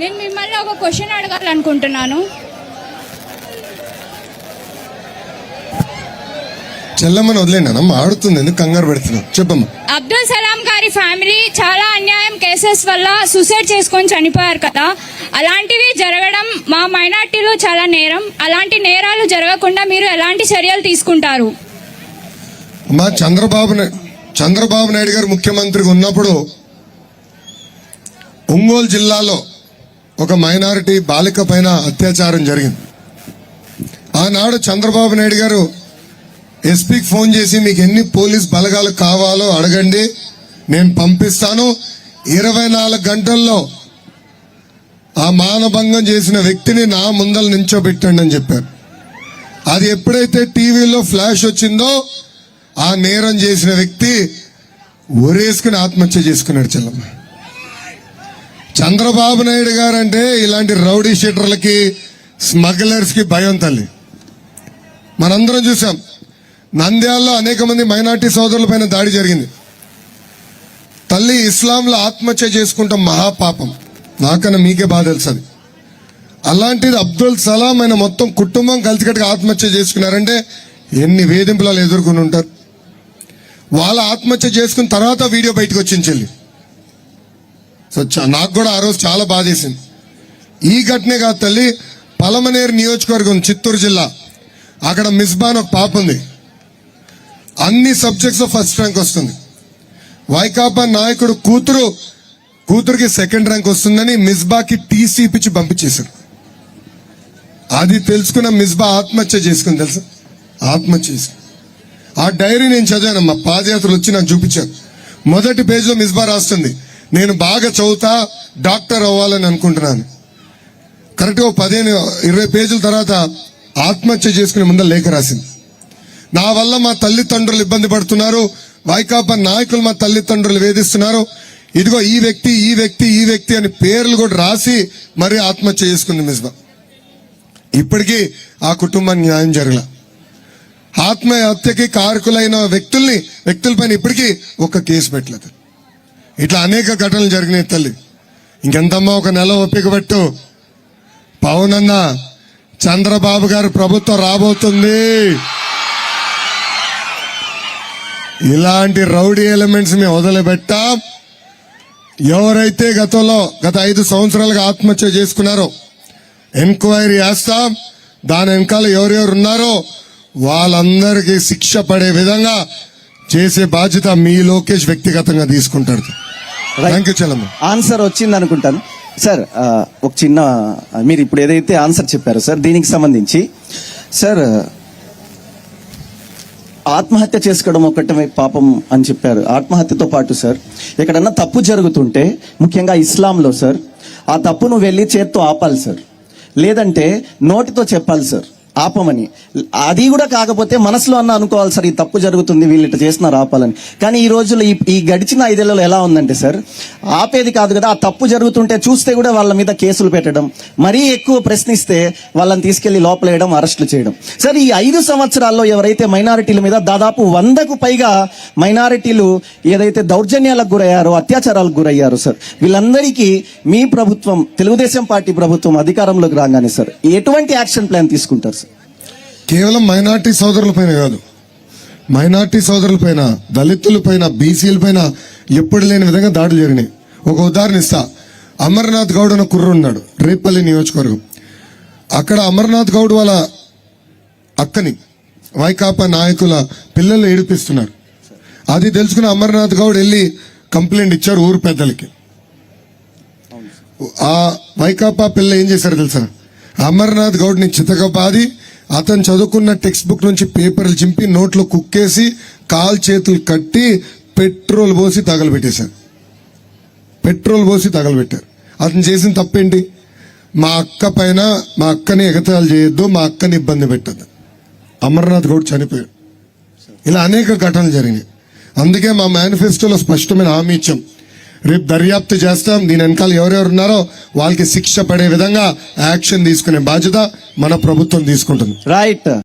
నేను మిమ్మల్ని ఒక క్వశ్చన్ అడగాలనుకుంటున్నాను. చెల్లమ్మని వదిలేండి ఆడుతుంది ఎందుకు కంగారు పెడుతున్నావు? చెప్పమ్మా. అబ్దుల్ సలాం గారి ఫ్యామిలీ చాలా అన్యాయం కేసెస్ వల్ల సూసైడ్ చేసుకొని చనిపోయారు కదా. అలాంటివి జరగడం మా మైనార్టీలో చాలా నేరం. అలాంటి నేరాలు జరగకుండా మీరు ఎలాంటి చర్యలు తీసుకుంటారు? అమ్మా చంద్రబాబు చంద్రబాబు నాయుడు గారు ముఖ్యమంత్రిగా ఉన్నప్పుడు ఒంగోలు జిల్లాలో ఒక మైనారిటీ బాలిక పైన అత్యాచారం జరిగింది. ఆనాడు చంద్రబాబు నాయుడు గారు ఎస్పీకి ఫోన్ చేసి మీకు ఎన్ని పోలీస్ బలగాలు కావాలో అడగండి నేను పంపిస్తాను. ఇరవై నాలుగు గంటల్లో ఆ మానభంగం చేసిన వ్యక్తిని నా ముందల నించోబెట్టండి అని చెప్పారు. అది ఎప్పుడైతే టీవీలో ఫ్లాష్ వచ్చిందో ఆ నేరం చేసిన వ్యక్తి ఒరేసుకుని ఆత్మహత్య చేసుకున్నాడు చెల్లమ్మ. చంద్రబాబు నాయుడు గారు అంటే ఇలాంటి రౌడీ షీటర్లకి స్మగ్లర్స్కి భయం తల్లి. మనందరం చూసాం. నంద్యాలలో అనేక మంది మైనార్టీ సోదరుల పైన దాడి జరిగింది. తల్లి ఇస్లాంలో ఆత్మహత్య చేసుకుంటాం మహాపాపం. నాకన్నా మీకే బాధ తెలుసు అలాంటిది అబ్దుల్ సలాం ఆయన మొత్తం కుటుంబం కలిసికట్టుగా ఆత్మహత్య చేసుకున్నారంటే ఎన్ని వేధింపులు ఎదుర్కొని ఉంటారు వాళ్ళ ఆత్మహత్య చేసుకున్న తర్వాత వీడియో బయటకు వచ్చింది చెల్లి. సో నాకు కూడా ఆ రోజు చాలా బాధేసింది. ఈ ఘటనే కాదు తల్లి పలమనేరు నియోజకవర్గం చిత్తూరు జిల్లా. అక్కడ మిస్బాన్ ఒక పాప ఉంది. అన్ని సబ్జెక్ట్స్ ఫస్ట్ ర్యాంక్ వస్తుంది. వైకాపా నాయకుడు కూతురు కూతురికి సెకండ్ ర్యాంక్ వస్తుందని మిస్బాకి టీసీ ఇప్పించి పంపించేశారు. అది తెలుసుకున్న మిస్బా ఆత్మహత్య చేసుకుంది తెలుసా? ఆత్మహత్య చేసుకుని ఆ డైరీ నేను చదివాను పాదయాత్రలు వచ్చి నాకు చూపించారు. మొదటి పేజీలో మిస్బా రాస్తుంది. నేను బాగా చదువుతా డాక్టర్ అవ్వాలని అనుకుంటున్నాను. కరెక్ట్గా పదిహేను ఇరవై పేజీల తర్వాత ఆత్మహత్య చేసుకునే ముందర లేఖ రాసింది. నా వల్ల మా తల్లిదండ్రులు ఇబ్బంది పడుతున్నారు. వైకాపా నాయకులు మా తల్లిదండ్రులు వేధిస్తున్నారు. ఇదిగో ఈ వ్యక్తి ఈ వ్యక్తి ఈ వ్యక్తి అని పేర్లు కూడా రాసి మరి ఆత్మహత్య చేసుకుంది మిస్బా. ఇప్పటికీ ఆ కుటుంబానికి న్యాయం జరగల. ఆత్మహత్యకి కారకులైన వ్యక్తుల్ని వ్యక్తులపైన ఇప్పటికీ ఒక కేసు పెట్టలేదు. ఇట్లా అనేక ఘటనలు జరిగినాయి తల్లి. ఇంకెంతమ్మా ఒక నెల ఒప్పిక పెట్టు. పవనన్న చంద్రబాబు గారు ప్రభుత్వం రాబోతుంది. ఇలాంటి రౌడీ ఎలిమెంట్స్ మేము వదిలిపెట్టాం. ఎవరైతే గతంలో గత ఐదు సంవత్సరాలుగా ఆత్మహత్య చేసుకున్నారో ఎంక్వైరీ చేస్తాం. దాని వెనకాల ఎవరెవరు ఉన్నారో వాళ్ళందరికీ శిక్ష పడే విధంగా చేసే బాధ్యత మీ లోకేష్ వ్యక్తిగతంగా తీసుకుంటాడు. ఆన్సర్ వచ్చింది అనుకుంటాను. సార్ ఒక చిన్న మీరు ఇప్పుడు ఏదైతే ఆన్సర్ చెప్పారో సార్ దీనికి సంబంధించి సార్ ఆత్మహత్య చేసుకోవడం ఒకటమే పాపం అని చెప్పారు. ఆత్మహత్యతో పాటు సార్ ఎక్కడన్నా తప్పు జరుగుతుంటే ముఖ్యంగా ఇస్లాంలో సార్ ఆ తప్పును వెళ్ళి చేత్తో ఆపాలి సార్ లేదంటే నోటితో చెప్పాలి సార్ ఆపమని. అది కూడా కాకపోతే మనసులో అన్న అనుకోవాలి సార్ ఈ తప్పు జరుగుతుంది వీళ్ళు ఇట్లా చేస్తున్నారు ఆపాలని. కానీ ఈ రోజుల్లో ఈ ఈ గడిచిన ఐదేళ్ళలో ఎలా ఉందంటే సార్ ఆపేది కాదు కదా ఆ తప్పు జరుగుతుంటే చూస్తే కూడా వాళ్ళ మీద కేసులు పెట్టడం మరీ ఎక్కువ ప్రశ్నిస్తే వాళ్ళని తీసుకెళ్ళి లోపలేయడం అరెస్టులు చేయడం. సార్ ఈ ఐదు సంవత్సరాల్లో ఎవరైతే మైనారిటీల మీద దాదాపు వందకు పైగా మైనారిటీలు ఏదైతే దౌర్జన్యాలకు గురయ్యారో అత్యాచారాలకు గురయ్యారో సార్ వీళ్ళందరికీ మీ ప్రభుత్వం తెలుగుదేశం పార్టీ ప్రభుత్వం అధికారంలోకి రాగానే సార్ ఎటువంటి యాక్షన్ ప్లాన్ తీసుకుంటారు సార్? కేవలం మైనార్టీ సోదరుల పైన కాదు. మైనార్టీ సోదరుల పైన దళితుల పైన బీసీల పైన ఎప్పుడు లేని విధంగా దాడులు జరిగినాయి. ఒక ఉదాహరణ ఇస్తా. అమర్నాథ్ గౌడ్ అన్న కుర్ర ఉన్నాడు రేపల్లి నియోజకవర్గం. అక్కడ అమర్నాథ్ గౌడ్ వాళ్ళ అక్కని వైకాపా నాయకుల పిల్లలు ఏడిపిస్తున్నారు అది తెలుసుకున్న అమర్నాథ్ గౌడ్ వెళ్ళి కంప్లైంట్ ఇచ్చారు ఊరు పెద్దలకి. ఆ వైకాపా పిల్ల ఏం చేశారు తెలుసా? అమర్నాథ్ గౌడ్ని చితకబాది అతను చదువుకున్న టెక్స్ట్ బుక్ నుంచి పేపర్లు చింపి నోట్లో కుక్కేసి కాలు చేతులు కట్టి పెట్రోల్ పోసి తగలబెట్టేశారు. పెట్రోల్ పోసి తగలబెట్టారు. అతను చేసిన తప్పేంటి? మా అక్క పైన మా అక్కని ఎగతాలు చేయొద్దు మా అక్కని ఇబ్బంది పెట్టద్దు. అమర్నాథ్ గౌడ్ చనిపోయాడు. ఇలా అనేక ఘటనలు జరిగినాయి. అందుకే మా మేనిఫెస్టోలో స్పష్టమైన హామీ ఇచ్చాం. రేపు దర్యాప్తు చేస్తాం. దీని వెనకాల ఎవరెవరు ఉన్నారో వాళ్ళకి శిక్ష పడే విధంగా యాక్షన్ తీసుకునే బాధ్యత మన ప్రభుత్వం తీసుకుంటుంది. రైట్